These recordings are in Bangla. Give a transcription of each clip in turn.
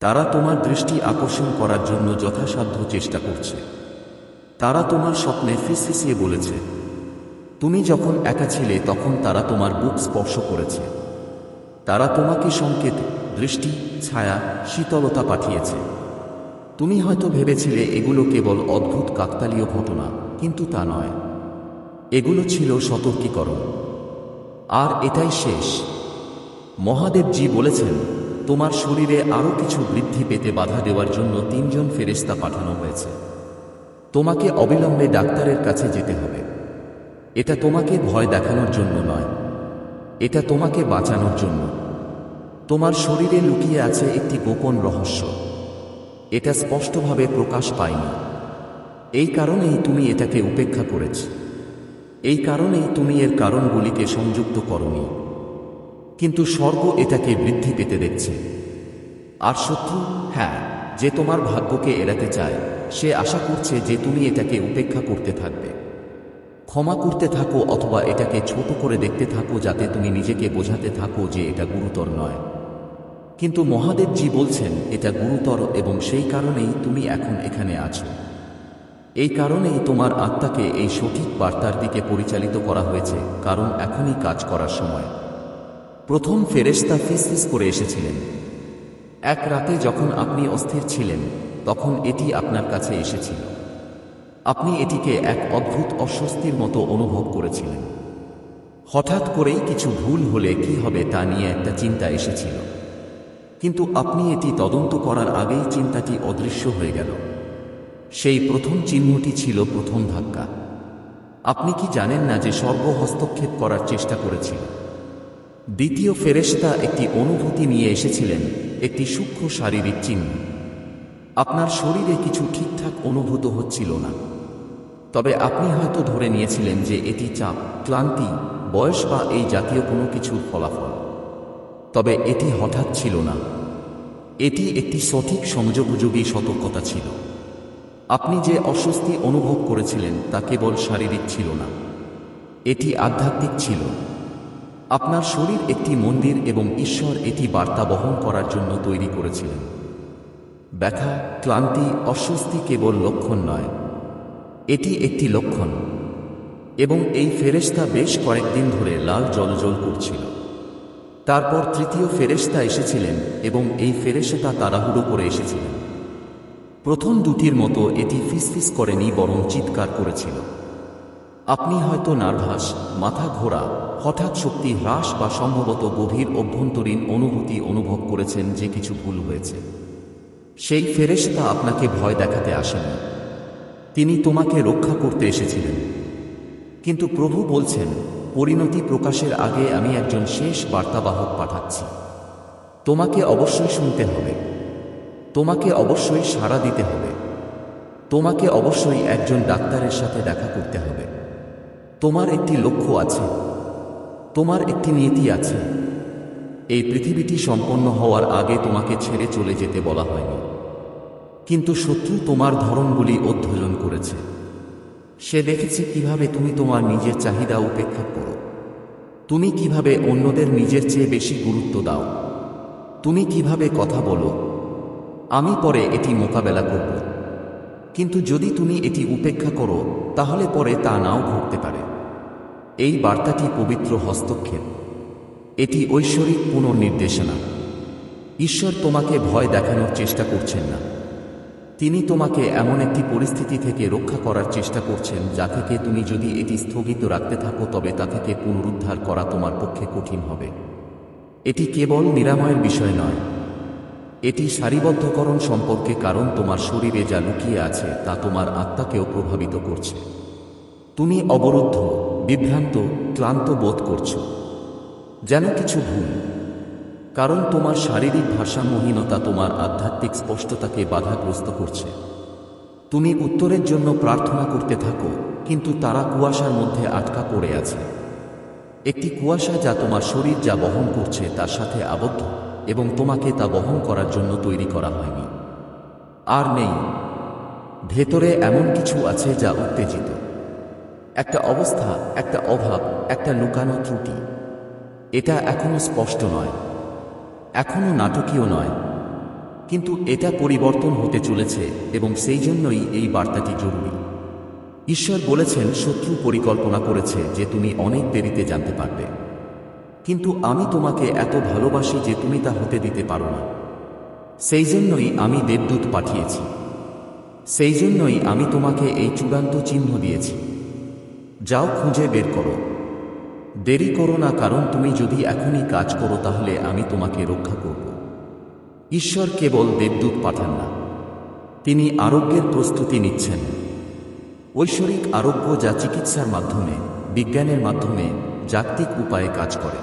তারা তোমার দৃষ্টি আকর্ষণ করার জন্য যথাসাধ্য চেষ্টা করছে। তারা তোমার স্বপ্নে ফিসফিসিয়ে বলেছে। তুমি যখন একা ছিলে, তখন তারা তোমার বুক স্পর্শ করেছে। তারা তোমাকে সংকেত, দৃষ্টি, ছায়া, শীতলতা পাঠিয়েছে। তুমি হয়তো ভেবেছিলে এগুলো কেবল অদ্ভুত কাকতালীয় ঘটনা, কিন্তু তা নয়। এগুলো ছিল সতর্কীকরণ। আর এটাই শেষ। মহাদেবজি বলেছেন তোমার শরীরে আরও কিছু বৃদ্ধি পেতে বাধা দেওয়ার জন্য তিনজন ফেরেস্তা পাঠানো হয়েছে। তোমাকে অবিলম্বে ডাক্তারের কাছে যেতে হবে। এটা তোমাকে ভয় দেখানোর জন্য নয়। এটা তোমাকে বাঁচানোর জন্য। তোমার শরীরে লুকিয়ে আছে একটি গোপন রহস্য। এটা স্পষ্টভাবে প্রকাশ পায়নি। এই কারণেই তুমি এটাকে উপেক্ষা করেছ। এই কারণেই তুমি এর কারণগুলিকে সংযুক্ত করনি। কিন্তু স্বর্গ এটাকে বৃদ্ধি পেতে দেখছে। আর শত্রু? হ্যাঁ যে তোমার ভাগ্যকে এড়াতে চায়, সে আশা করছে যে তুমি এটাকে উপেক্ষা করতে থাকবে। ক্ষমা করতে থাকো অথবা এটাকে ছোট করে দেখতে থাকো যাতে তুমি নিজেকে বোঝাতে থাকো যে এটা গুরুতর নয়। কিন্তু মহাদেবজি বলছেন, এটা গুরুতর এবং সেই কারণেই তুমি এখন এখানে আছো। এই কারণেই তোমার আত্মাকে এই সঠিক বার্তার দিকে পরিচালিত করা হয়েছে, কারণ এখনই কাজ করার সময়। প্রথম ফেরেশতা ফিসফিস করে এসেছিলেন। এক রাতে যখন আপনি অস্থির ছিলেন, তখন এটি আপনার কাছে এসেছিল। আপনি এটিকে এক অদ্ভুত অস্বস্তির মতো অনুভব করেছিলেন। হঠাৎ করেই কিছু ভুল হলে কি হবে তা নিয়ে একটা চিন্তা এসেছিল। কিন্তু আপনি এটি তদন্ত করার আগেই চিন্তাটি অদৃশ্য হয়ে গেল। সেই প্রথম চিহ্নটি ছিল প্রথম ধাক্কা। আপনি কি জানেন না যে সর্ব হস্তক্ষেপ করার চেষ্টা করেছিল? দ্বিতীয় ফেরেশতা একটি অনুভূতি নিয়ে এসেছিলেন, একটি সূক্ষ্ম শারীরিক চিহ্ন। আপনার শরীরে কিছু ঠিকঠাক অনুভূত হচ্ছিল না। তবে আপনি হয়তো ধরে নিয়েছিলেন যে এটি চাপ, ক্লান্তি, বয়স বা এই জাতীয় কোনো কিছুর ফলাফল। তবে এটি হঠাৎ ছিল না। এটি একটি সঠিক সংযোগযোগী সতর্কতা ছিল। আপনি যে অস্বস্তি অনুভব করেছিলেন তা কেবল শারীরিক ছিল না। এটি আধ্যাত্মিক ছিল। আপনার শরীর একটি মন্দির এবং ঈশ্বর এটি বার্তা বহন করার জন্য তৈরি করেছিলেন। ব্যথা, ক্লান্তি, অস্বস্তি কেবল লক্ষণ নয়। এটি একটি লক্ষণ। এবং এই ফেরেশতা বেশ কয়েকদিন ধরে লাল জলজল করছিল। তারপর তৃতীয় ফেরেশতা এসেছিলেন এবং এই ফেরেশতা তাড়াহুড়ো করে এসেছিলেন। প্রথম দুটির মতো এটি ফিসফিস করেনি, বরং চিৎকার করেছিল। আপনি হয়তো নার্ভাস, মাথা ঘোরা, হঠাৎ শক্তি হ্রাস বা সম্ভবত গভীর অভ্যন্তরীণ অনুভূতি অনুভব করেছেন যে কিছু ভুল হয়েছে। সেই ফেরেশতা আপনাকে ভয় দেখাতে আসেননি। তিনি তোমাকে রক্ষা করতে এসেছিলেন। কিন্তু প্রভু বলছেন, পরিণতি প্রকাশের আগে আমি একজন শেষ বার্তাবাহক পাঠাচ্ছি। তোমাকে অবশ্যই শুনতে হবে। তোমাকে অবশ্যই সাড়া দিতে হবে। তোমাকে অবশ্যই একজন ডাক্তারের সাথে দেখা করতে হবে। তোমার একটি লক্ষ্য আছে। তোমার একটি নীতি আছে। এই পৃথিবীটি সম্পন্ন হওয়ার আগে তোমাকে ছেড়ে চলে যেতে বলা হয়নি। কিন্তু শত্রু তোমার ধরনগুলি অধ্যয়ন করেছে। সে দেখেছে কীভাবে তুমি তোমার নিজের চাহিদা উপেক্ষা করো। তুমি কীভাবে অন্যদের নিজের চেয়ে বেশি গুরুত্ব দাও। তুমি কীভাবে কথা বলো। আমি পরে এটি মোকাবেলা করব। কিন্তু যদি তুমি এটি উপেক্ষা করো, তাহলে পরে তা নাও ঘটতে পারে। এই বার্তাটি পবিত্র হস্তক্ষেপ। এটি ঐশ্বরিক পুনর্নির্দেশনা। ঈশ্বর তোমাকে ভয় দেখানোর চেষ্টা করছেন না। তিনি তোমাকে এমন একটি পরিস্থিতি থেকে রক্ষা করার চেষ্টা করছেন, যা থেকে তুমি যদি এটি স্থগিত রাখতে থাকো, তবে তা থেকে পুনরুদ্ধার করা তোমার পক্ষে কঠিন হবে। এটি কেবল নিরাময়ের বিষয় নয়। এটি সারিবদ্ধকরণ সম্পর্কে কারণ তোমার শরীরে যা লুকিয়ে আছে, তা তোমার আত্মাকেও প্রভাবিত করছে। তুমি অবরুদ্ধ। বিভ্রান্ত, ক্লান্ত বোধ করছ। যেন কিছু ভুল। কারণ তোমার শারীরিক ভারসাম্যহীনতা তোমার আধ্যাত্মিক স্পষ্টতাকে বাধাগ্রস্ত করছে। তুমি উত্তরের জন্য প্রার্থনা করতে থাকো, কিন্তু তারা কুয়াশার মধ্যে আটকা পড়ে আছে। একটি কুয়াশা যা তোমার শরীর যা বহন করছে তার সাথে আবদ্ধ, এবং তোমাকে তা বহন করার জন্য তৈরি করা হয়নি। আর নেই। ভেতরে এমন কিছু আছে যা উত্তেজিত। একটা অবস্থা, একটা অভাব, একটা লুকানো ত্রুটি। এটা এখনও স্পষ্ট নয়। এখনও নাটকীয় নয়। কিন্তু এটা পরিবর্তন হতে চলেছে এবং সেই জন্যই এই বার্তাটি জরুরি। ঈশ্বর বলেছেন, শত্রু পরিকল্পনা করেছে যে তুমি অনেক দেরিতে জানতে পারবে। কিন্তু আমি তোমাকে এত ভালোবাসি যে তুমি তা হতে দিতে পারো না। সেই জন্যই আমি দেবদূত পাঠিয়েছি। সেই জন্যই আমি তোমাকে এই চূড়ান্ত চিহ্ন দিয়েছি। যাও খুঁজে বের করো। দেরি করো না, কারণ তুমি যদি এখনই কাজ করো, তাহলে আমি তোমাকে রক্ষা করব। ঈশ্বর কেবল দেবদূত পাঠান না, তিনি আরোগ্যের প্রস্তুতি নিচ্ছেন। ঐশ্বরিক আরোগ্য যা চিকিৎসার মাধ্যমে, বিজ্ঞানের মাধ্যমে জাগতিক উপায়ে কাজ করে।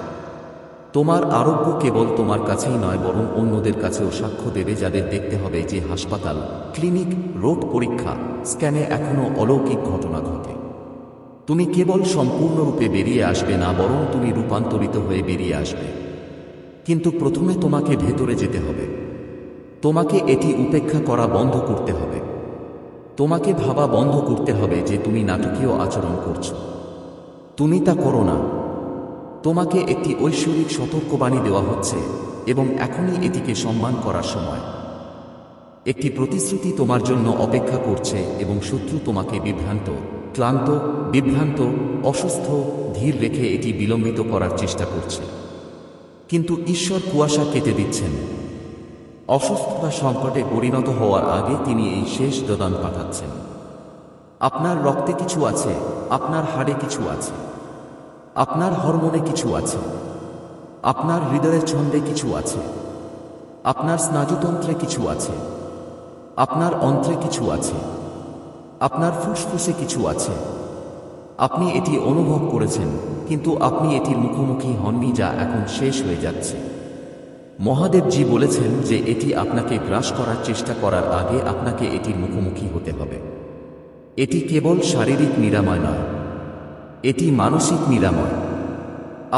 তোমার আরোগ্য কেবল তোমার কাছেই নয়, বরং অন্যদের কাছেও সাক্ষ্য দেবে, যাদের দেখতে হবে যে হাসপাতাল, ক্লিনিক, রোগ পরীক্ষা, স্ক্যানে এখনও অলৌকিক ঘটনা ঘটে। তুমি কেবল সম্পূর্ণরূপে বেরিয়ে আসবে না, বরং তুমি রূপান্তরিত হয়ে বেরিয়ে আসবে। কিন্তু প্রথমে তোমাকে ভেতরে যেতে হবে। তোমাকে এটি উপেক্ষা করা বন্ধ করতে হবে। তোমাকে ভাবা বন্ধ করতে হবে যে তুমি নাটকীয় আচরণ করছ। তুমি তা করো না। তোমাকে একটি ঐশ্বরিক সতর্কবাণী দেওয়া হচ্ছে, এবং এখনই এটিকে সম্মান করার সময়। একটি প্রতিশ্রুতি তোমার জন্য অপেক্ষা করছে, এবং শত্রু তোমাকে বিভ্রান্ত ক্লান্ত, বিভ্রান্ত, অসুস্থ, ধীর রেখে এটি বিলম্বিত করার চেষ্টা করছে। কিন্তু ঈশ্বর কুয়াশা কেটে দিচ্ছেন। অসুস্থতা সংকটে পরিণত হওয়ার আগে তিনি এই শেষ দদান পাঠাচ্ছেন। আপনার রক্তে কিছু আছে, আপনার হাড়ে কিছু আছে, আপনার হরমোনে কিছু আছে, আপনার হৃদয়ের ছন্দে কিছু আছে, আপনার স্নায়ুতন্ত্রে কিছু আছে, আপনার অন্ত্রে কিছু আছে। আপনার ফুসফুসে কিছু আছে। আপনি এটি অনুভব করেছেন, কিন্তু আপনি এটির মুখোমুখি হননি যা এখন শেষ হয়ে যাচ্ছে। মহাদেবজি বলেছেন যে এটি আপনাকে গ্রাস করার চেষ্টা করার আগে আপনাকে এটির মুখোমুখি হতে হবে। এটি কেবল শারীরিক নিরাময় নয়, এটি মানসিক নিরাময়।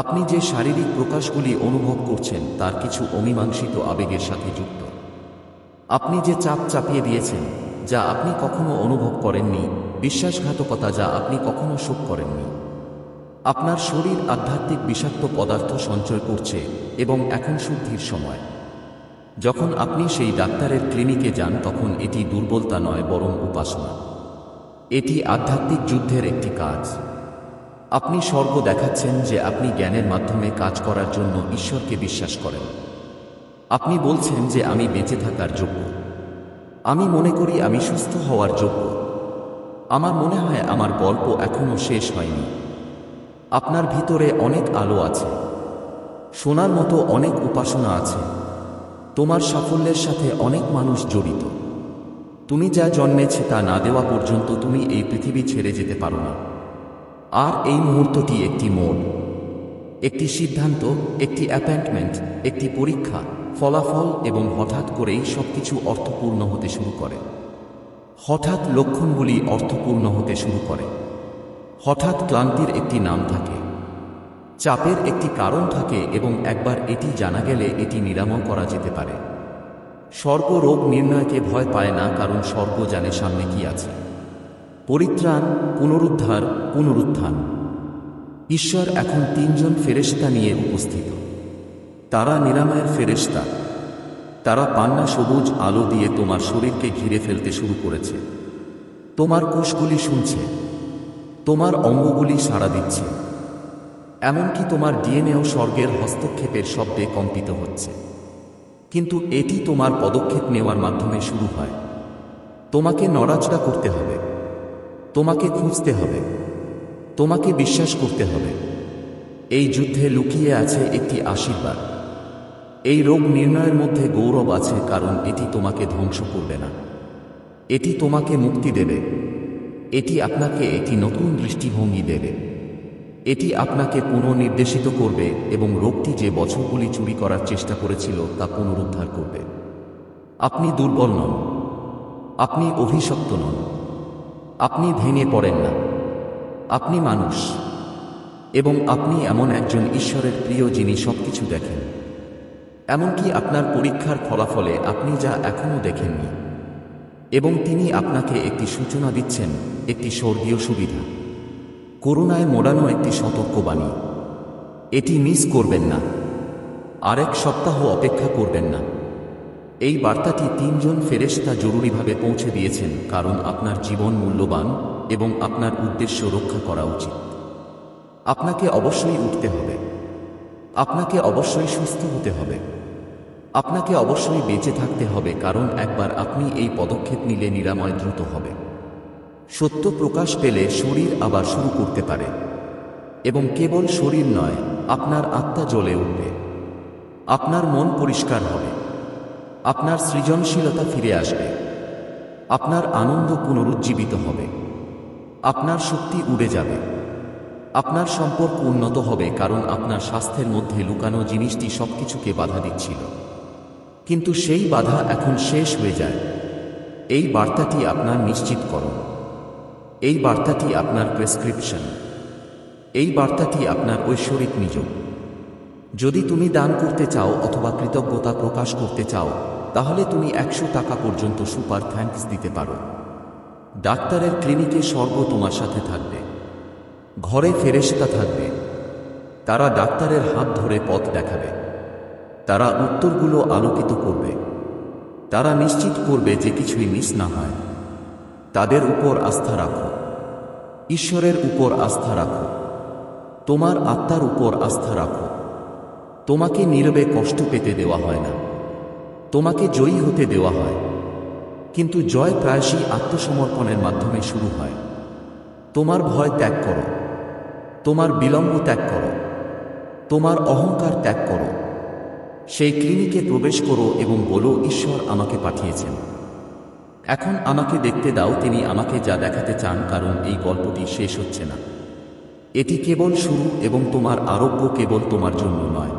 আপনি যে শারীরিক প্রকাশগুলি অনুভব করছেন, তার কিছু অমীমাংসিত আবেগের সাথে যুক্ত। আপনি যে চাপ চাপিয়ে দিয়েছেন যা আপনি কখনো অনুভব করেননি, বিশ্বাসঘাতকতা যা আপনি কখনো শোক করেননি। আপনার শরীর আধ্যাত্মিক বিষাক্ত পদার্থ সঞ্চয় করছে এবং এখন শুদ্ধির সময়। যখন আপনি সেই ডাক্তারের ক্লিনিকে যান, তখন এটি দুর্বলতা নয়, বরং উপাসনা। এটি আধ্যাত্মিক যুদ্ধের একটি কাজ। আপনি স্বর্গ দেখাচ্ছেন যে আপনি জ্ঞানের মাধ্যমে কাজ করার জন্য ঈশ্বরকে বিশ্বাস করেন। আপনি বলছেন যে আমি বেঁচে থাকার যোগ্য। আমি মনে করি আমি সুস্থ হওয়ার যোগ্য। আমার মনে হয় আমার গল্প এখনও শেষ হয়নি। আপনার ভিতরে অনেক আলো আছে। সোনার মতো অনেক উপাসনা আছে। তোমার সাফল্যের সাথে অনেক মানুষ জড়িত। তুমি যা জন্মেছে তা না দেওয়া পর্যন্ত তুমি এই পৃথিবী ছেড়ে যেতে পারো না। আর এই মুহূর্তটি একটি মোড়, একটি সিদ্ধান্ত, একটি অ্যাপয়েন্টমেন্ট, একটি পরীক্ষা। ফলাফল এবং হঠাৎ করেই সবকিছু অর্থপূর্ণ হতে শুরু করে। হঠাৎ লক্ষণগুলি অর্থপূর্ণ হতে শুরু করে। হঠাৎ ক্লান্তির একটি নাম থাকে। চাপের একটি কারণ থাকে এবং একবার এটি জানা গেলে এটি নিরাময় করা যেতে পারে। স্বর্গ রোগ নির্ণয়কে ভয় পায় না কারণ স্বর্গ জানে সামনে কি আছে। পরিত্রাণ, পুনরুদ্ধার, পুনরুত্থান। ঈশ্বর এখন তিনজন ফেরেশতা নিয়ে উপস্থিত। তারা নিরাময়ের ফেরেশতা। তারা পান্না সবুজ আলো দিয়ে তোমার শরীরকে ঘিরে ফেলতে শুরু করেছে। তোমার কোষগুলি শুনছে। তোমার অঙ্গগুলি সাড়া দিচ্ছে। এমনকি তোমার ডিএনএও স্বর্গের হস্তক্ষেপের শব্দে কম্পিত হচ্ছে। কিন্তু এটি তোমার পদক্ষেপ নেওয়ার মাধ্যমে শুরু হয়। তোমাকে নড়াচড়া করতে হবে। তোমাকে খুঁজতে হবে। তোমাকে বিশ্বাস করতে হবে। এই যুদ্ধে লুকিয়ে আছে একটি আশীর্বাদ। এই রোগ নির্ণয়ের মধ্যে গৌরব আছে, কারণ এটি তোমাকে ধ্বংস করবে না। এটি তোমাকে মুক্তি দেবে। এটি আপনাকে একটি নতুন দৃষ্টিভঙ্গি দেবে। এটি আপনাকে পুনর্নির্দেশিত করবে এবং রোগটি যে বছরগুলি চুরি করার চেষ্টা করেছিল তা পুনরুদ্ধার করবে। আপনি দুর্বল নন। আপনি অভিশপ্ত নন। আপনি ভেঙে পড়েন না। আপনি মানুষ। এবং আপনি এমন একজন ঈশ্বরের প্রিয় যিনি সবকিছু দেখেন। এমনকি আপনার পরীক্ষার ফলাফলে আপনি যা এখনও দেখেননি। এবং তিনি আপনাকে একটি সূচনা দিচ্ছেন, একটি স্বর্গীয় সুবিধা। করুণায় মোড়ানো একটি সতর্কবাণী। এটি মিস করবেন না। আরেক সপ্তাহ অপেক্ষা করবেন না। এই বার্তাটি তিনজন ফেরেশতা জরুরিভাবে পৌঁছে দিয়েছেন, কারণ আপনার জীবন মূল্যবান এবং আপনার উদ্দেশ্য রক্ষা করা উচিত। আপনাকে অবশ্যই উঠতে হবে। আপনাকে অবশ্যই সুস্থ হতে হবে। আপনাকে অবশ্যই বেঁচে থাকতে হবে, কারণ একবার আপনি এই পদক্ষেপ নিলে নিরাময় দ্রুত হবে। সত্য প্রকাশ পেলে শরীর আবার শুরু করতে পারে। এবং কেবল শরীর নয়, আপনার আত্মা জ্বলে উঠবে। আপনার মন পরিষ্কার হবে। আপনার সৃজনশীলতা ফিরে আসবে। আপনার আনন্দ পুনরুজ্জীবিত হবে। আপনার শক্তি উড়ে যাবে। আপনার সম্পর্ক উন্নত হবে কারণ আপনার স্বাস্থ্যের মধ্যে লুকানো জিনিসটি সবকিছুকে বাধা দিচ্ছিল। কিন্তু সেই বাধা এখন শেষ হয়ে যায়। এই বার্তাটি আপনার নিশ্চিতকরণ এই বার্তাটি আপনার প্রেসক্রিপশন। এই বার্তাটি আপনার ঐশ্বরিক নিযোগ। যদি তুমি দান করতে চাও অথবা কৃতজ্ঞতা প্রকাশ করতে চাও, তাহলে তুমি একশো টাকা পর্যন্ত সুপার থ্যাঙ্কস দিতে পারো। ডাক্তারের ক্লিনিকে স্বর্গ তোমার সাথে থাকবে। ঘরে ফেরেশতা থাকবে। তারা ডাক্তারের হাত ধরে পথ দেখাবে। তারা উত্তরগুলো আলোকিত করবে। তারা নিশ্চিত করবে যে কিছুই মিস না হয়। তাদের উপর আস্থা রাখো। ঈশ্বরের উপর আস্থা রাখো। তোমার আত্মার উপর আস্থা রাখো। তোমাকে নীরবে কষ্ট পেতে দেওয়া হয় না। তোমাকে জয়ী হতে দেওয়া হয়। কিন্তু জয় প্রায়শই আত্মসমর্পণের মাধ্যমে শুরু হয়। তোমার ভয় ত্যাগ করো। তোমার বিলম্ব ত্যাগ করো। তোমার অহংকার ত্যাগ করো। সেই ক্লিনিকে প্রবেশ করো এবং বলো, ঈশ্বর আমাকে পাঠিয়েছেন। এখন আমাকে দেখতে দাও, তিনি আমাকে যা দেখাতে চান, কারণ এই গল্পটি শেষ হচ্ছে না। এটি কেবল শুরু এবং তোমার আরোগ্য কেবল তোমার জন্য নয়।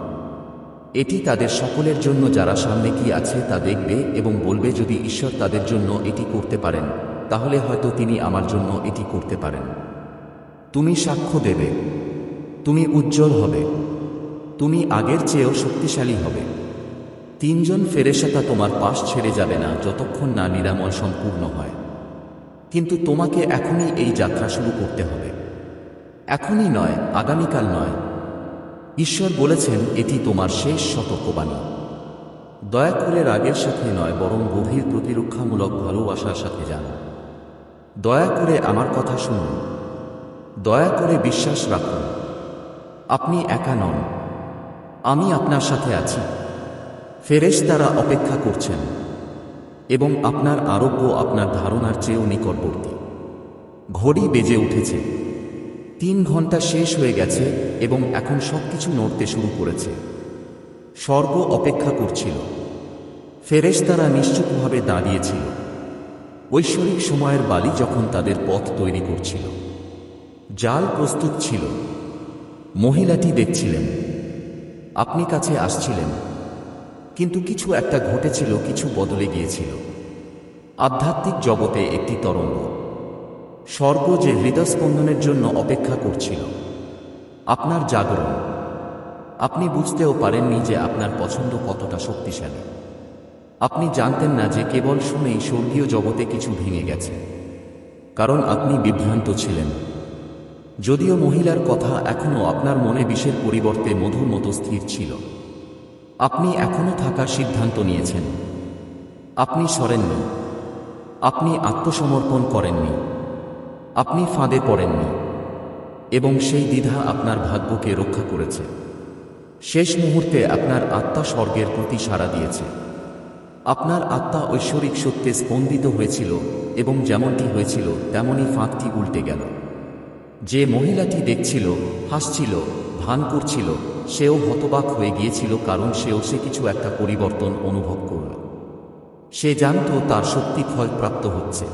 এটি তাদের সকলের জন্য, যারা সামনে কি আছে তা দেখবে এবং বলবে, যদি ঈশ্বর তাদের জন্য এটি করতে পারেন, তাহলে হয়তো তিনি আমার জন্য এটি করতে পারেন। তুমি সাক্ষ্য দেবে। তুমি উজ্জ্বল হবে। তুমি আগের চেয়েও শক্তিশালী হবে। তিনজন ফেরেশাতা তোমার পাশ ছেড়ে যাবে না যতক্ষণ না নিরাময় সম্পূর্ণ হয়। কিন্তু তোমাকে এখনই এই যাত্রা শুরু করতে হবে। এখনই নয়, আগামীকাল নয়। ঈশ্বর বলেছেন, এটি তোমার শেষ সতর্কবাণী। দয়া করে রাগের সাথে নয়, বরং গভীর প্রতিরক্ষামূলক ভালোবাসার সাথে যান। দয়া করে আমার কথা শুনুন। দয়া করে বিশ্বাস রাখুন। আপনি একা নন। আমি আপনার সাথে আছি। ফেরেশ তারা অপেক্ষা করছেন এবং আপনার আরোগ্য আপনার ধারণার চেয়েও নিকটবর্তী। ঘড়ি বেজে উঠেছে। তিন ঘণ্টা শেষ হয়ে গেছে এবং এখন সব কিছু নড়তে শুরু করেছে। স্বর্গ অপেক্ষা করছিল। ফেরেশ তারা নিশ্চুপভাবে দাঁড়িয়েছিল। ঐশ্বরিক সময়ের বালি যখন তাদের পথ তৈরি করছিল। জাল প্রস্তুত ছিল। মহিলাটি দেখছিলেন। আপনি কাছে আসছিলেন। কিন্তু কিছু একটা ঘটেছিল, কিছু বদলে গিয়েছিল। আধ্যাত্মিক জগতে একটি তরঙ্গ। স্বর্গ যে হৃদস্পন্দনের জন্য অপেক্ষা করছিল। আপনার জাগরণ। আপনি বুঝতেও পারেননি যে আপনার পছন্দ কতটা শক্তিশালী। আপনি জানতেন না যে কেবল শুনেই স্বর্গীয় জগতে কিছু ভেঙে গেছে। কারণ আপনি বিভ্রান্ত ছিলেন। যদিও মহিলার কথা এখনও আপনার মনে বিষের পরিবর্তে মধুর মতো স্থির ছিল। আপনি এখনও থাকার সিদ্ধান্ত নিয়েছেন। আপনি সরেননি। আপনি আত্মসমর্পণ করেননি। আপনি ফাঁদে পড়েননি। এবং সেই দ্বিধা আপনার ভাগ্যকে রক্ষা করেছে। শেষ মুহূর্তে আপনার আত্মা স্বর্গের প্রতি সাড়া দিয়েছে। আপনার আত্মা ঐশ্বরিক সত্যে স্পন্দিত হয়েছিল এবং যেমনটি হয়েছিল তেমনই ফাঁকটি উল্টে গেল। যে মহিলাটি দেখছিল, হাসছিল ভান করছিল সেও হতবাক হয়ে গিয়েছিল কারণ সেও সে কিছু একটা পরিবর্তন অনুভব করল। সে জানত তার শক্তি ক্ষয়প্রাপ্ত হচ্ছে।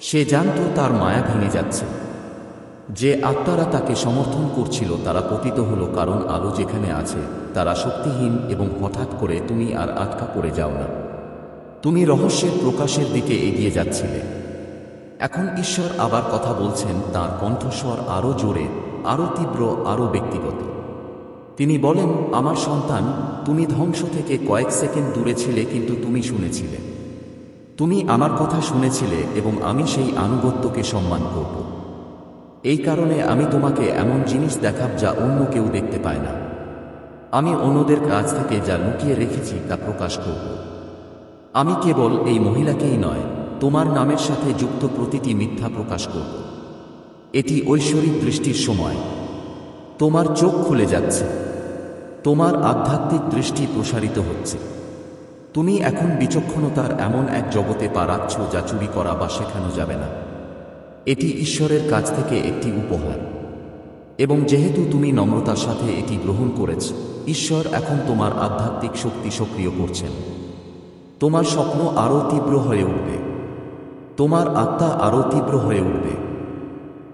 সে জানত তার মায়া ভেঙে যাচ্ছে। যে আত্মারা তাকে সমর্থন করছিল তারা পতিত হলো কারণ আলো যেখানে আছে, তারা শক্তিহীন এবং হঠাৎ করে তুমি আর আটকা পড়ে যাও না। তুমি রহস্যের প্রকাশের দিকে এগিয়ে যাচ্ছিলে। এখন ঈশ্বর আবার কথা বলছেন, তার কণ্ঠস্বর আরও জোরে, আরও তীব্র, আরও ব্যক্তিগত। তিনি বলেন, আমার সন্তান, তুমি ধ্বংস থেকে কয়েক সেকেন্ড দূরে ছিলে, কিন্তু তুমি শুনেছিলে। তুমি আমার কথা শুনেছিলে এবং আমি সেই আনুগত্যকে সম্মান করব। এই কারণে আমি তোমাকে এমন জিনিস দেখাব যা অন্য কেউ দেখতে পায় না। আমি অন্যদের কাছ থেকে যা লুকিয়ে রেখেছি তা প্রকাশ করব। আমি কেবল এই মহিলাকেই নয় তোমার নামের সাথে যুক্ত প্রতিটি মিথ্যা প্রকাশ করব। এটি ঐশ্বরিক দৃষ্টির সময়। তোমার চোখ খুলে যাচ্ছে। তোমার আধ্যাত্মিক দৃষ্টি প্রসারিত হচ্ছে। তুমি এখন বিচক্ষণতার এমন এক জগতে পা যা চুরি করা বা শেখানো যাবে না। এটি ঈশ্বরের কাছ থেকে একটি উপহার। এবং যেহেতু তুমি নম্রতার সাথে এটি গ্রহণ করেছ, ঈশ্বর এখন তোমার আধ্যাত্মিক শক্তি সক্রিয় করছেন। তোমার স্বপ্ন আরও তীব্র হয়ে উঠবে। তোমার আত্মা আরও তীব্র হয়ে উঠবে।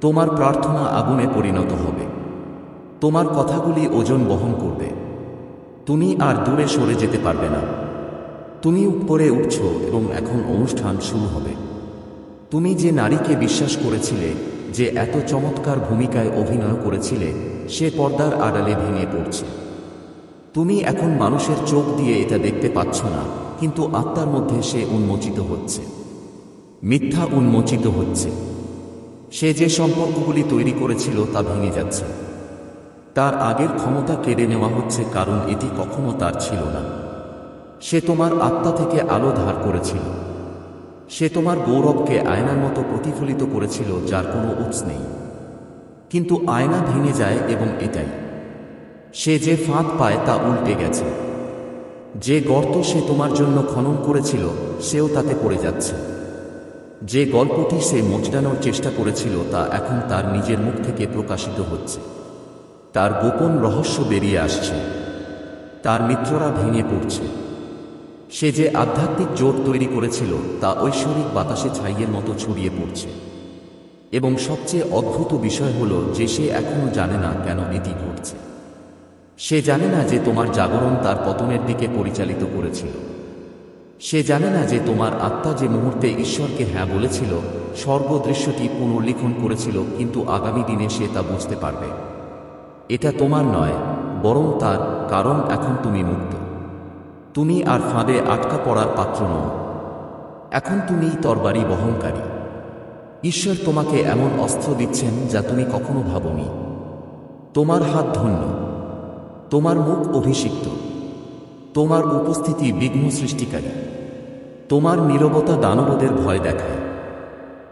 তোমার প্রার্থনা আগুনে পরিণত হবে। তোমার কথাগুলি ওজন বহন করবে। তুমি আর দূরে সরে যেতে পারবে না। তুমি উপরে উঠছ এবং এখন অনুষ্ঠান শুরু হবে। তুমি যে নারীকে বিশ্বাস করেছিলে, যে এত চমৎকার ভূমিকায় অভিনয় করেছিলে, সে পর্দার আড়ালে ভেঙে পড়ছে। তুমি এখন মানুষের চোখ দিয়ে এটা দেখতে পাচ্ছ না, কিন্তু আত্মার মধ্যে সে উন্মোচিত হচ্ছে। মিথ্যা উন্মোচিত হচ্ছে। সে যে সম্পর্কগুলি তৈরি করেছিল তা ভেঙে যাচ্ছে। তার আগের ক্ষমতা কেড়ে নেওয়া হচ্ছে কারণ এটি কখনো তার ছিল না। সে তোমার আত্মা থেকে আলো ধার করেছিল। সে তোমার গৌরবকে আয়নার মতো প্রতিফলিত করেছিল যার কোনো উৎস নেই। কিন্তু আয়না ভেঙে যায় এবং এটাই। সে যে ফাঁদ পায় তা উল্টে গেছে। যে গর্ত সে তোমার জন্য খনন করেছিল, সেও তাতে পড়ে যাচ্ছে। যে গল্পটি সে মোচড়ানোর চেষ্টা করেছিল তা এখন তার নিজের মুখ থেকে প্রকাশিত হচ্ছে। তার গোপন রহস্য বেরিয়ে আসছে। তার মিত্ররা ভেঙে পড়ছে। সে যে আধ্যাত্মিক জোট তৈরি করেছিল তা ঐশ্বরিক বাতাসে ছাইয়ের মতো ছড়িয়ে পড়ছে। এবং সবচেয়ে অদ্ভুত বিষয় হল যে সে এখনও জানে না কেন এটি ঘটছে। সে জানে না যে তোমার জাগরণ তার পতনের দিকে পরিচালিত করেছিল। সে জানে না যে তোমার আত্মা যে মুহূর্তে ঈশ্বরকে হ্যাঁ বলেছিল, স্বর্গদৃশ্যটি পুনর্লিখন করেছিল, কিন্তু আগামী দিনে সে তা বুঝতে পারবে। এটা তোমার নয়, বরং তার কারণ এখন তুমি মুক্ত। তুমি আর ফাঁদে আটকা পড়ার পাত্র নও। এখন তুমি তরবারি বহনকারী। ঈশ্বর তোমাকে এমন অস্ত্র দিচ্ছেন যা তুমি কখনো ভাবনি। তোমার হাত ধন্য। তোমার মুখ অভিষিক্ত। তোমার উপস্থিতি বিঘ্ন সৃষ্টিকারী। তোমার নীরবতা দানবদের ভয় দেখায়।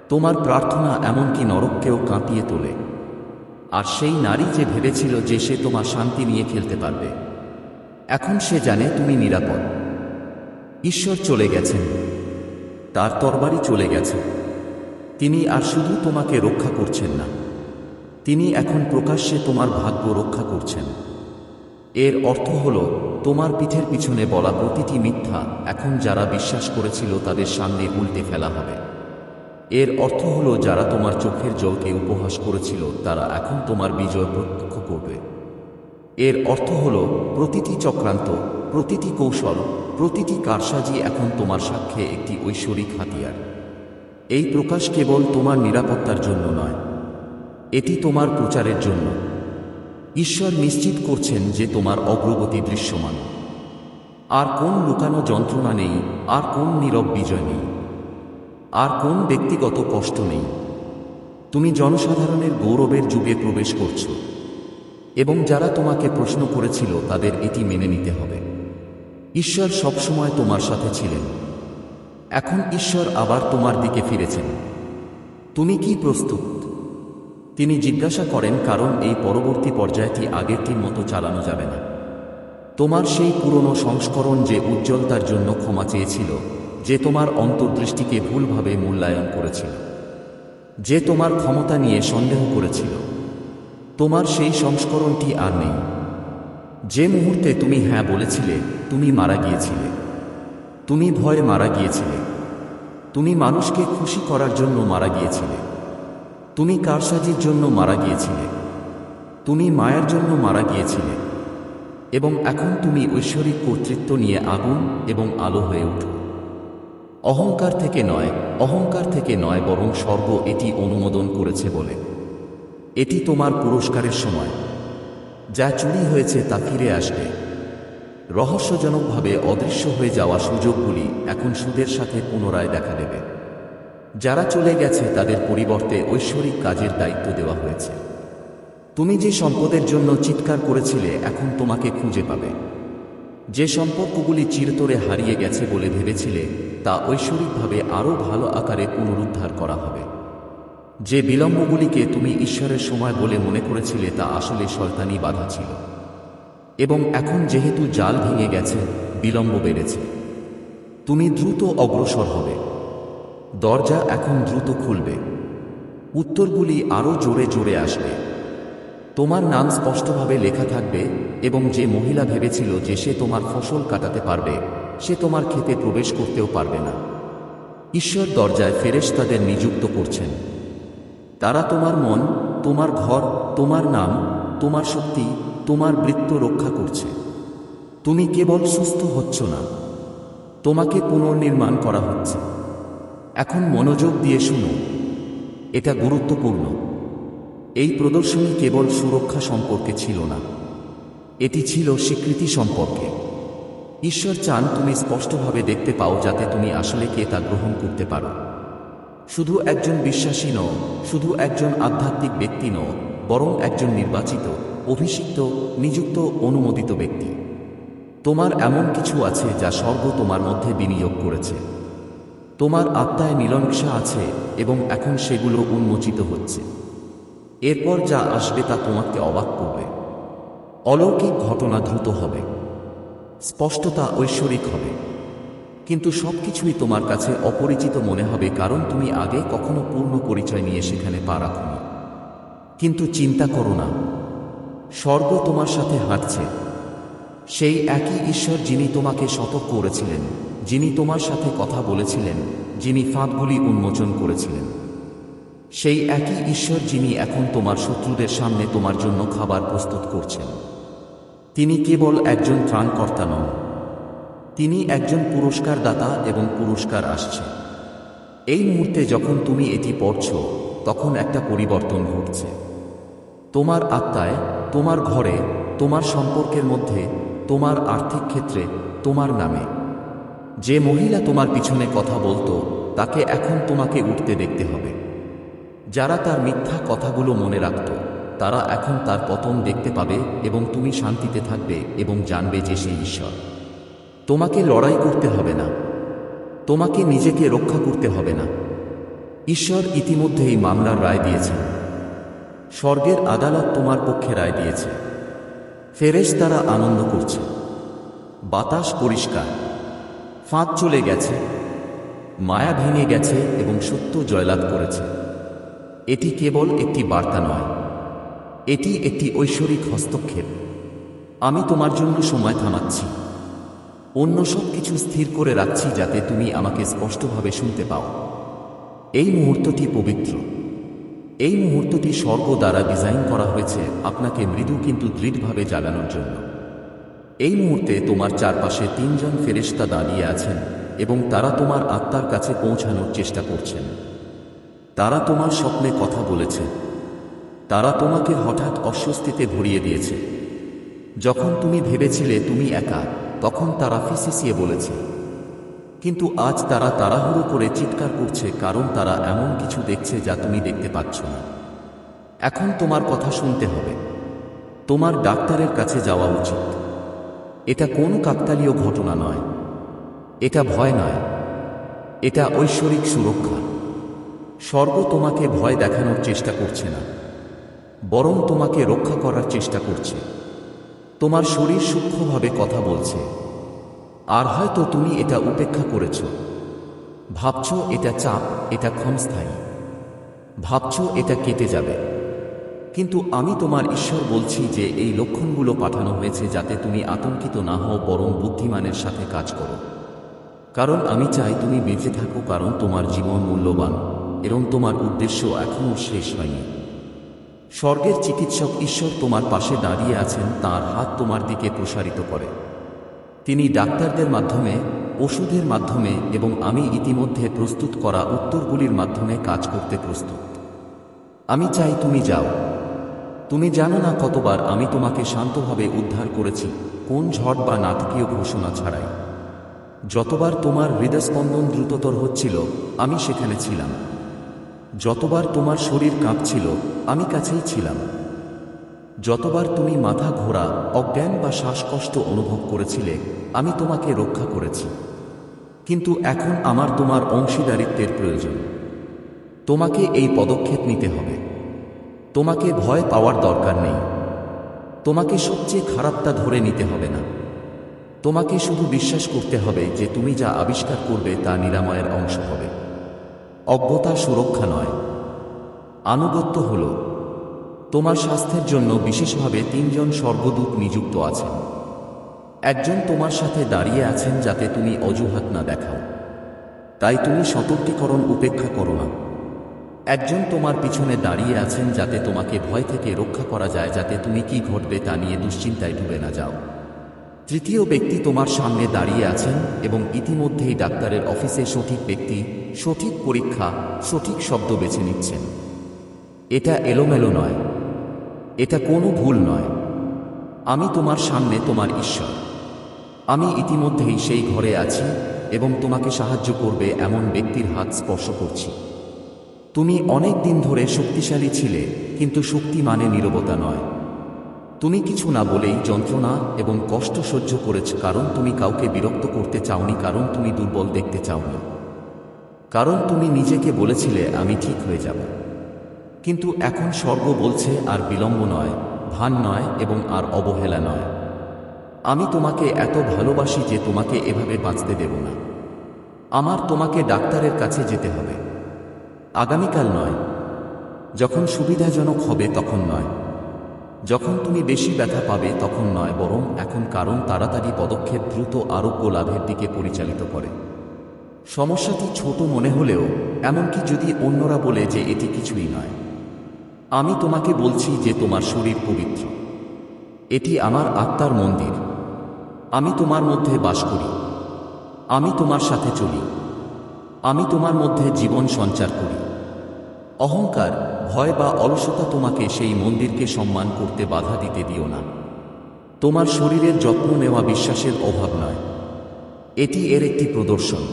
তোমার প্রার্থনা এমনকি নরককেও কাঁপিয়ে তোলে। আর সেই নারী যে ভেবেছিল যে সে তোমার শান্তি নিয়ে খেলতে পারবে, এখন সে জানে তুমি নিরাপদ। ঈশ্বর চলে গেছেন, তার তরবারি চলে গেছে। তিনি আর শুধু তোমাকে রক্ষা করছেন না, তিনি এখন প্রকাশ্যে তোমার ভাগ্য রক্ষা করছেন। এর অর্থ হল, তোমার পিঠের পিছনে বলা প্রতিটি মিথ্যা এখন যারা বিশ্বাস করেছিল তাদের সামনে উল্টে ফেলা হবে। এর অর্থ হল, যারা তোমার চোখের জলকে উপহাস করেছিল, তারা এখন তোমার বিজয় প্রত্যক্ষ করবে। এর অর্থ হল, প্রতিটি চক্রান্ত, প্রতিটি কৌশল, প্রতিটি কারসাজি এখন তোমার সাক্ষ্যে একটি ঐশ্বরিক হাতিয়ার। এই প্রকাশ কেবল তোমার নিরাপত্তার জন্য নয়, এটি তোমার প্রচারের জন্য। ঈশ্বর নিশ্চিত করছেন যে তোমার অগ্রগতি দৃশ্যমান। আর কোন লুকানো যন্ত্রণা নেই, আর কোন নীরব বিজয় নেই, আর কোন ব্যক্তিগত কষ্ট নেই। তুমি জনসাধারণের গৌরবের যুগে প্রবেশ করছ, এবং যারা তোমাকে প্রশ্ন করেছিল তাদের এটি মেনে নিতে হবে। ঈশ্বর সবসময় তোমার সাথে ছিলেন। এখন ঈশ্বর আবার তোমার দিকে ফিরেছেন। তুমি কি প্রস্তুত? তিনি জিজ্ঞাসা করেন, কারণ এই পরবর্তী পর্যায়টি আগেরটির মতো চালানো যাবে না। তোমার সেই পুরনো সংস্করণ যে উজ্জ্বলতার জন্য ক্ষমা চেয়েছিল, যে তোমার অন্তর্দৃষ্টিকে ভুলভাবে মূল্যায়ন করেছিল, যে তোমার ক্ষমতা নিয়ে সন্দেহ করেছিল, তোমার সেই সংস্করণটি আর নেই। যে মুহূর্তে তুমি হ্যাঁ বলেছিলে, তুমি মারা গিয়েছিলে। তুমি ভয়ে মারা গিয়েছিলে। তুমি মানুষকে খুশি করার জন্য মারা গিয়েছিলে। তুমি কারসাজির জন্য মারা গিয়েছিলে। তুমি মায়ের জন্য মারা গিয়েছিলে। এবং এখন তুমি ঐশ্বরিক কর্তৃত্ব নিয়ে আগুন এবং আলো হয়ে উঠো অহংকার থেকে নয়, অহংকার থেকে নয় বরং স্বর্গ এটি অনুমোদন করেছে বলে। এটি তোমার পুরস্কারের সময়। যা চুরি হয়েছে তা ফিরে আসবে। রহস্যজনকভাবে অদৃশ্য হয়ে যাওয়া সুযোগগুলি এখন সুদের সাথে পুনরায় দেখা দেবে। যারা চলে গেছে তাদের পরিবর্তে ঐশ্বরিক কাজের দায়িত্ব দেওয়া হয়েছে। তুমি যে সম্পদের জন্য চিৎকার করেছিলে, এখন তোমাকে খুঁজে পাবে। যে সম্পর্কগুলি চিরতরে হারিয়ে গেছে বলে ভেবেছিলে, তা ঐশ্বরিকভাবে আরও ভালো আকারে পুনরুদ্ধার করা হবে। যে বিলম্বগুলিকে তুমি ঈশ্বরের সময় বলে মনে করেছিলে, তা আসলে শয়তানি বাধা ছিল। এবং এখন যেহেতু জাল ভেঙে গেছে, বিলম্ব বেড়েছে। তুমি দ্রুত অগ্রসর হবে। দরজা এখন দ্রুত খুলবে। উত্তরগুলি আরও জোরে জোরে আসবে। তোমার নাম স্পষ্টভাবে লেখা থাকবে এবং যে মহিলা ভেবেছিল যে সে তোমার ফসল কাটাতে পারবে, সে তোমার ক্ষেতে প্রবেশ করতেও পারবে না। ঈশ্বর দরজায় ফেরেশ তাদের নিযুক্ত করছেন। তারা তোমার মন, তোমার ঘর, তোমার নাম, তোমার শক্তি, তোমার বৃত্ত রক্ষা করছে। তুমি কেবল সুস্থ হচ্ছ না। তোমাকে পুনর্নির্মাণ করা হচ্ছে। এখন মনোযোগ দিয়ে শুনো। এটা গুরুত্বপূর্ণ। এই প্রদর্শনী কেবল সুরক্ষা সম্পর্কে ছিল না। এটি ছিল স্বীকৃতি সম্পর্কে। ঈশ্বর চান তুমি স্পষ্টভাবে দেখতে পাও যাতে তুমি আসলে কে তা গ্রহণ করতে পারো। শুধু একজন বিশ্বাসী নও, শুধু একজন আধ্যাত্মিক ব্যক্তি নও, বরং একজন নির্বাচিত, অভিষিক্ত, নিযুক্ত, অনুমোদিত ব্যক্তি। তোমার এমন কিছু আছে যা স্বর্গ তোমার মধ্যে বিনিয়োগ করেছে। তোমার আত্মায় মিলনসা আছে এবং এখন সেগুলো উন্মোচিত হচ্ছে। এরপর যা আসবে তা তোমাকে অবাক করবে। অলৌকিক ঘটনা দ্রুত হবে। স্পষ্টতা ঐশ্বরিক হবে। কিন্তু সব কিছুই তোমার কাছে অপরিচিত মনে হবে কারণ তুমি আগে কখনো পূর্ণ পরিচয় নিয়ে সেখানে পা রাখনি। কিন্তু চিন্তা করো না। স্বর্গ তোমার সাথে হাঁটছে। সেই একই ঈশ্বর যিনি তোমাকে সতর্ক করেছিলেন, যিনি তোমার সাথে কথা বলেছিলেন, যিনি ফাঁদগুলি উন্মোচন করেছিলেন। সেই একই ঈশ্বর যিনি এখন তোমার শত্রুদের সামনে তোমার জন্য খাবার প্রস্তুত করছেন। তিনি কেবল একজন ত্রাণকর্তা নন, তিনি একজন পুরস্কার দাতা এবং পুরস্কার আসছে। এই মুহূর্তে যখন তুমি এটি পড়ছ, তখন একটা পরিবর্তন ঘটছে। তোমার আত্মায়, তোমার ঘরে, তোমার সম্পর্কের মধ্যে তোমার আর্থিক ক্ষেত্রে তোমার নামে। যে মহিলা তোমার পিছনে কথা বলতো, তাকে এখন তোমাকে উঠতে দেখতে হবে। যারা তার মিথ্যা কথাগুলো মনে রাখত, তারা এখন তার পতন দেখতে পাবে এবং তুমি শান্তিতে থাকবে এবং জানবে যে সেই ঈশ্বর। তোমাকে লড়াই করতে হবে না। তোমাকে নিজেকে রক্ষা করতে হবে না। ঈশ্বর ইতিমধ্যেই মামলার রায় দিয়েছেন। স্বর্গের আদালত তোমার পক্ষে রায় দিয়েছে। ফেরেশ তারা আনন্দ করছে। বাতাস পরিষ্কার। ফাঁদ চলে গেছে, মায়া ভেঙে গেছে এবং সত্য জয়লাভ করেছে। এটি কেবল একটি বার্তা নয়, এটি একটি ঐশ্বরিক হস্তক্ষেপ। আমি তোমার জন্য সময় থামাচ্ছি। অন্য সব কিছু স্থির করে রাখছি যাতে তুমি আমাকে স্পষ্টভাবে শুনতে পাও। এই মুহূর্তটি পবিত্র। এই মুহূর্তটি স্বর্গ দ্বারা ডিজাইন করা হয়েছে আপনাকে মৃদু কিন্তু দৃঢ়ভাবে জ্বালানোর জন্য। এই মুহূর্তে তোমার চারপাশে তিনজন ফেরেশতা দাঁড়িয়ে আছেন এবং তারা তোমার আত্মার কাছে পৌঁছানোর চেষ্টা করছেন। তারা তোমার স্বপ্নে কথা বলেছে। তারা তোমাকে হঠাৎ অস্বস্তিতে ভরিয়ে দিয়েছে। যখন তুমি ভেবেছিলে তুমি একা, তখন তারা ফিসিসিয়ে বলেছে কিন্তু আজ তারা তাড়াহুড়ো করে চিৎকার করছে, কারণ তারা এমন কিছু দেখছে যা তুমি দেখতে পাচ্ছ না। এখন তোমার কথা শুনতে হবে। তোমার ডাক্তারের কাছে যাওয়া উচিত। এটা কোন কাকতালীয় ঘটনা নয়। এটা ভয় নয়। এটা ঐশ্বরিক সুরক্ষা। স্বর্গ তোমাকে ভয় দেখানোর চেষ্টা করছে না। বরং তোমাকে রক্ষা করার চেষ্টা করছে। তোমার শরীর সূক্ষ্মভাবে কথা বলছে। আর হয়তো তুমি এটা উপেক্ষা করেছ। ভাবছ এটা চাপ, এটা ক্ষণস্থায়ী। ভাবছ এটা কেটে যাবে। কিন্তু আমি তোমার ঈশ্বর বলছি যে এই লক্ষণগুলো পাঠানো হয়েছে যাতে তুমি আতঙ্কিত না হও, বরং বুদ্ধিমানের সাথে কাজ করো। কারণ আমি চাই তুমি বেঁচে থাকো, কারণ তোমার জীবন মূল্যবান, এবং তোমার উদ্দেশ্য এখনও শেষ হয়নি। স্বর্গের চিকিৎসক ঈশ্বর তোমার পাশে দাঁড়িয়ে আছেন, তার হাত তোমার দিকে প্রসারিত করে। তিনি ডাক্তারদের মাধ্যমে, ওষুধের মাধ্যমে এবং আমি ইতিমধ্যে প্রস্তুত করা উত্তরগুলির মাধ্যমে কাজ করতে প্রস্তুত। আমি চাই তুমি যাও। তুমি জানো না কতবার আমি তোমাকে শান্তভাবে উদ্ধার করেছি, কোন ঝড় বা নাটকীয় ঘোষণা ছাড়াই। যতবার তোমার হৃদস্পন্দন দ্রুততর হচ্ছিল, আমি সেখানে ছিলাম। যতবার তোমার শরীর কাঁপছিল, আমি কাছেই ছিলাম। যতবার তুমি মাথা ঘোরা, অজ্ঞান বা শ্বাসকষ্ট অনুভব করেছিলে, আমি তোমাকে রক্ষা করেছি। কিন্তু এখন আমার তোমার অংশীদারিত্বের প্রয়োজন। তোমাকে এই পদক্ষেপ নিতে হবে। তোমাকে ভয় পাওয়ার দরকার নেই। তোমাকে সবচেয়ে খারাপটা ধরে নিতে হবে না। তোমাকে শুধু বিশ্বাস করতে হবে যে তুমি যা আবিষ্কার করবে তা নিরাময়ের অংশ হবে। অজ্ঞতা সুরক্ষা নয়। আনুগত্য হল তোমার স্বাস্থ্যের জন্য বিশেষভাবে তিনজন স্বর্গদূত নিযুক্ত আছেন। একজন তোমার সাথে দাঁড়িয়ে আছেন যাতে তুমি অজুহাত না দেখাও। তাই তুমি সতর্কীকরণ উপেক্ষা করো না। একজন তোমার পিছনে দাঁড়িয়ে আছেন যাতে তোমাকে ভয় থেকে রক্ষা করা যায়, যাতে তুমি কি ঘটবে তা নিয়ে দুশ্চিন্তায় ডুবে না যাও। তৃতীয় ব্যক্তি তোমার সামনে দাঁড়িয়ে আছেন এবং ইতিমধ্যেই ডাক্তারের অফিসে সঠিক ব্যক্তি, সঠিক পরীক্ষা, সঠিক শব্দ বেছে নিচ্ছেন। এটা এলোমেলো নয়। এটা কোনো ভুল নয়। আমি তোমার সামনে তোমার ঈশ্বর। আমি ইতিমধ্যেই সেই ঘরে আছি এবং তোমাকে সাহায্য করবে এমন ব্যক্তির হাত স্পর্শ করছি। তুমি অনেক দিন ধরে শক্তিশালী ছিলে, কিন্তু শক্তি মানে নীরবতা নয়। তুমি কিছু না বলেই যন্ত্রণা এবং কষ্ট সহ্য করেছ কারণ তুমি কাউকে বিরক্ত করতে চাওনি, কারণ তুমি দুর্বল দেখতে চাওনি। কারণ তুমি নিজেকে বলেছিলে, আমি ঠিক হয়ে যাব। কিন্তু এখন স্বর্গ বলছে আর বিলম্ব নয়, ভান নয় এবং আর অবহেলা নয়। আমি তোমাকে এত ভালোবাসি যে তোমাকে এভাবে বাঁচতে দেব না। আমার তোমাকে ডাক্তারের কাছে যেতে হবে। আগামীকাল নয়। যখন সুবিধাজনক হবে তখন নয়। যখন তুমি বেশি ব্যথা পাবে তখন নয়, বরং এখন কারণ তাড়াতাড়ি পদক্ষেপ দ্রুত আরোগ্য লাভের দিকে পরিচালিত করে। সমস্যাটি ছোট মনে হলেও, এমনকি যদি অন্যরা বলে যে এটি কিছুই নয়। আমি তোমাকে বলছি যে তোমার শরীর পবিত্র। এটি আমার আত্মার মন্দির। আমি তোমার মধ্যে বাস করি। আমি তোমার সাথে চলি। আমি তোমার মধ্যে জীবন সঞ্চার করি। অহংকার, ভয় বা অলসতা তোমাকে সেই মন্দিরকে সম্মান করতে বাধা দিতে দিও না। তোমার শরীরের যত্ন নেওয়া বিশ্বাসের অভাব নয়। এটি এর একটি প্রদর্শন।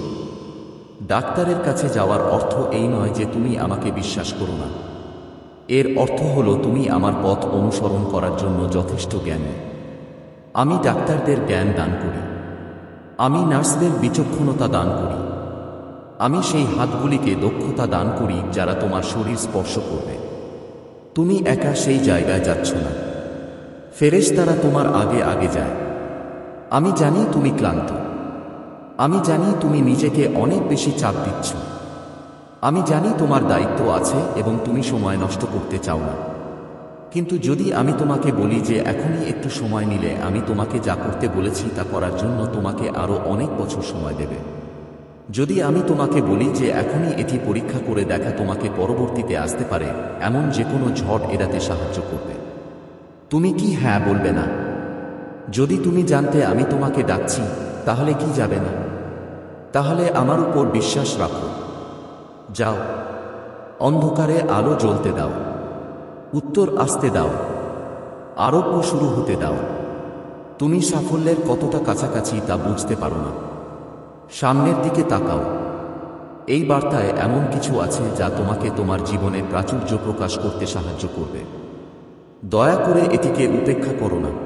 ডাক্তারের কাছে যাওয়ার অর্থ এই নয় যে তুমি আমাকে বিশ্বাস করো না। এর অর্থ হলো তুমি আমার পথ অনুসরণ করার জন্য যথেষ্ট জ্ঞান। আমি ডাক্তারদের জ্ঞান দান করি। আমি নার্সদের বিচক্ষণতা দান করি। আমি সেই হাতগুলিকে দক্ষতা দান করি যারা তোমার শরীর স্পর্শ করবে। তুমি একা সেই জায়গায় যাচ্ছ না। ফেরেশ তারা তোমার আগে আগে যায়। আমি জানি তুমি ক্লান্ত। আমি জানি তুমি নিজেকে অনেক বেশি চাপ দিচ্ছ। আমি জানি তোমার দায়িত্ব আছে এবং তুমি সময় নষ্ট করতে চাও না। কিন্তু যদি আমি তোমাকে বলি যে এখনই একটু সময় নিলে আমি তোমাকে যা করতে বলেছি তা করার জন্য তোমাকে আরও অনেক বছর সময় দেবে। যদি আমি তোমাকে বলি যে এখনই এটি পরীক্ষা করে দেখা তোমাকে পরবর্তীতে আসতে পারে, এমন যে কোনো ঝড় এড়াতে সাহায্য করবে। তুমি কি হ্যাঁ বলবে না? যদি তুমি জানতে আমি তোমাকে ডাকছি, তাহলে কি যাবে না? তাহলে আমার উপর বিশ্বাস রাখো। যাও। অন্ধকারে আলো জ্বলতে দাও। উত্তর আসতে দাও। আরোগ্য শুরু হতে দাও। তুমি সাফল্যের কতটা কাছাকাছি তা বুঝতে পারো না। সামনের দিকে তাকাও। এই বার্তায় এমন কিছু আছে যা তোমাকে তোমার জীবনে প্রাচুর্য প্রকাশ করতে সাহায্য করবে। দয়া করে এটিকে উপেক্ষা করো না।